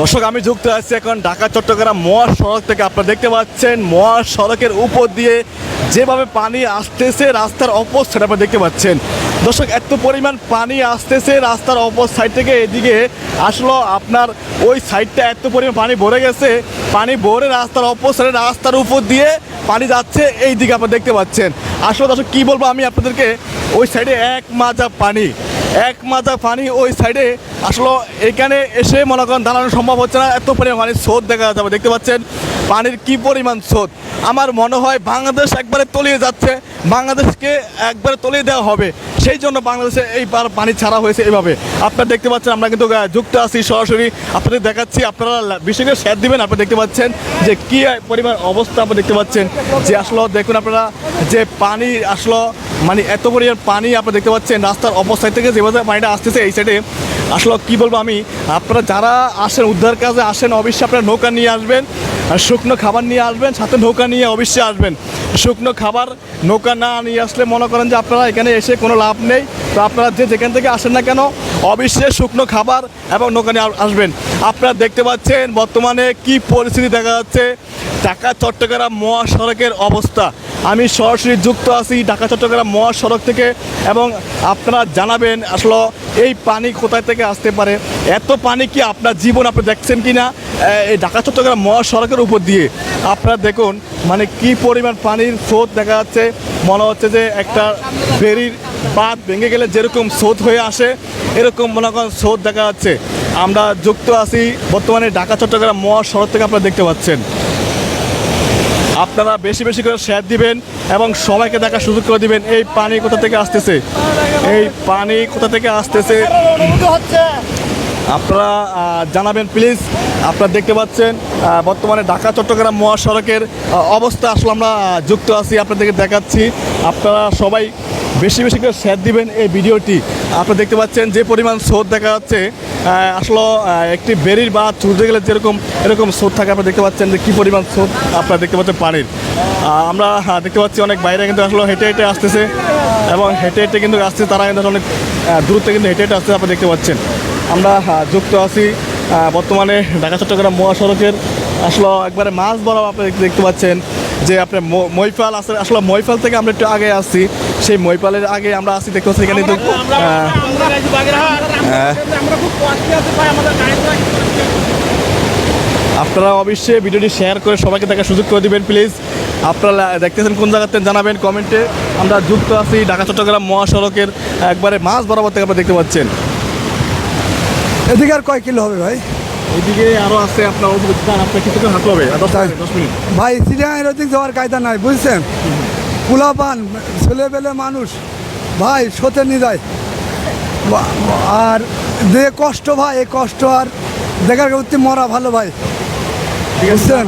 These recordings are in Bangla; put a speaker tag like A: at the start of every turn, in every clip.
A: দর্শক, আমি যুক্ত আছি এখন ঢাকা, চট্টগ্রাম মহাসড়ক থেকে। আপনারা দেখতে পাচ্ছেন, মহাসড়কের উপর দিয়ে যেভাবে পানি আসতেছে, রাস্তার অপর সাইড আপনারা দেখতে পাচ্ছেন। দর্শক, এত পরিমাণ পানি আসতেছে, রাস্তার অপর সাইড থেকে এদিকে আসলো আপনার ওই সাইডটা এত পরিমাণ পানি ভরে গেছে। পানি ভরে রাস্তার অপর সাইডে রাস্তার উপর দিয়ে পানি যাচ্ছে এই দিকে আপনারা দেখতে পাচ্ছেন। আসলে দর্শক, কী বলব আমি আপনাদেরকে? ওই সাইডে এক মাজা পানি। এক মাথা পানি ওই সাইডে। আসলে এখানে এসে মনে করেন দাঁড়ানো সম্ভব হচ্ছে না। এত পরিমাণ পানির স্রোত দেখা যাবে, দেখতে পাচ্ছেন? পানির কি পরিমাণ স্রোত? আমার মনে হয় বাংলাদেশ একবারে তলিয়ে যাচ্ছে। বাংলাদেশকে একবারে তলিয়ে দেওয়া হবে। সেই জন্য বাংলাদেশে এই পানি ছাড়া হয়েছে এইভাবে আপনারা দেখতে পাচ্ছেন, আমরা কিন্তু যুক্ত আছি সরাসরি। আপনাদের দেখাচ্ছি, আপনারা লা- বেশি করে শেয়ার দিবেন। আপনারা দেখতে পাচ্ছেন যে কী পরিমাণ অবস্থা, আপনারা দেখতে পাচ্ছেন যে, আসলে দেখুন আপনারা, যে পানি, আসলো মানে এত পরিমাণ পানি আপনারা দেখতে পাচ্ছেন, রাস্তার সাইড থেকে যেভাবে পানিটা আসতেছে এই সাইডে আসলে কি বলব আমি, আপনারা যারা আসেন, উদ্ধার কাজে আসেন, অবশ্যই আপনারা নৌকা নিয়ে আসবেন, আর শুকনো খাবার নিয়ে আসবেন, সাথে নৌকা নিয়ে অবশ্যই আসবেন। শুকনো খাবার, নৌকা না নিয়ে আসলে মনে করেন যে আপনারা এখানে এসে কোনো লাভ নেই। তো আপনারা যে যেখান থেকে আসেন না কেন, অবশ্যই শুকনো খাবার এবং নৌকা নিয়ে আসবেন। আপনারা দেখতে পাচ্ছেন বর্তমানে কি পরিস্থিতি দেখা যাচ্ছে। ঢাকা, চট্টগ্রাম মহাসড়কের অবস্থা। আমি সরাসরি যুক্ত আছি ঢাকা, চট্টগ্রাম মহাসড়ক থেকে এবং আপনারা জানাবেন আসলে এই পানি কোথায় থেকে আসতে পারে, এত পানি কি আপনার জীবন আপনি দেখছেন কি না এই ঢাকা, চট্টগ্রাম মহাসড়কের উপর দিয়ে আপনারা দেখুন মানে কি পরিমাণ পানির স্রোত দেখা যাচ্ছে। মনে হচ্ছে যে একটা ফেরির বাঁধ ভেঙে গেলে যেরকম স্রোত হয়ে আসে, এরকম মনে করেন স্রোত দেখা যাচ্ছে। আমরা যুক্ত আছি বর্তমানে ঢাকা, চট্টগ্রাম মহাসড়ক থেকে আপনারা দেখতে পাচ্ছেন। আপনারা বেশি বেশি করে শেয়ার দিবেন এবং সবাইকে দেখার সুযোগ করে দিবেন, এই পানি কোথা থেকে আসতেছে? এই পানি কোথা থেকে আসতেছে? আপনারা জানাবেন প্লিজ আপনারা দেখতে পাচ্ছেন বর্তমানে ঢাকা, চট্টগ্রাম মহাসড়কের অবস্থা। আসলে আমরা যুক্ত আছি, আপনাদেরকে দেখাচ্ছি। আপনারা সবাই বেশি বেশি করে শেয়ার দিবেন এই ভিডিওটি। আপনারা দেখতে পাচ্ছেন যে পরিমাণ স্রোত দেখা যাচ্ছে। আসলে একটি বেরির বা চুলতে গেলে যেরকম এরকম স্রোত থাকে আপনারা দেখতে পাচ্ছেন যে কী পরিমাণ স্রোত আপনারা দেখতে পাচ্ছেন পানির। আমরা আহ, দেখতে পাচ্ছি অনেক বাইরে কিন্তু আসলে হেঁটে হেঁটে আসতেছে এবং হেঁটে হেঁটে কিন্তু আসছে তারা কিন্তু অনেক দূরত্বে কিন্তু হেঁটে হেঁটে আসছে আপনারা দেখতে পাচ্ছেন। আমরা আহ, যুক্ত আছি বর্তমানে ঢাকা চট্টগ্রাম মহাসড়কের। আসলে একবারে মাছ বড় আপনি দেখতে পাচ্ছেন যে আপনার ম- মৈফাল আছে আসলে মৈফাল থেকে আমরা একটু আগে আসছি। সেই মৈফালের আগে আমরা আসছি দেখতে পাচ্ছি এখানে হ্যাঁ। আপনারা অবশ্যই ভিডিওটি শেয়ার করে সবাইকে দেখার সুযোগ করে দিবেন প্লিজ আপনারা দেখতেছেন কোন জায়গাতে জানাবেন কমেন্টে। আমরা যুক্ত আছি ঢাকা চট্টগ্রাম মহাসড়কের একবারে মাছ বরাবর থেকে আপনারা দেখতে পাচ্ছেন।
B: এদিকে আর কয় কিলো হবে ভাই?
A: এদিকে আরও আছে আপনার আপনার কিছুক্ষণ হাঁটতে হবে দশ মিনিট,
B: ভাই সিরিয়ার ওদিক যাওয়ার কায়দা নাই বুঝছেন? পান ছেলে পেলে মানুষ ভাই সতে নিয়ে যায়। আর যে কষ্ট ভাই এই কষ্ট আর দেখার করতে মরা ভালো ভাই। বুঝছেন?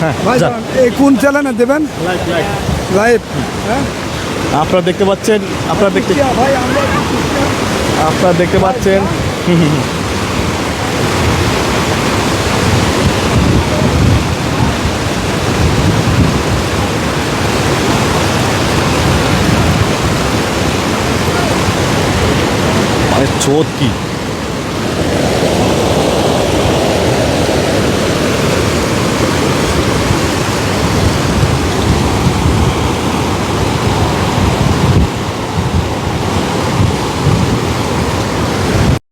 A: হ্যাঁ
B: ভাই। এই কোন চ্যানেলে দেবেন।
A: লাইভ
B: হ্যাঁ?
A: আপনারা দেখতে পাচ্ছেন আপনারা দেখতে
B: ভাই
A: আপনারা দেখতে পাচ্ছেন। হুম, হুম, হুম। মানে চোদ কি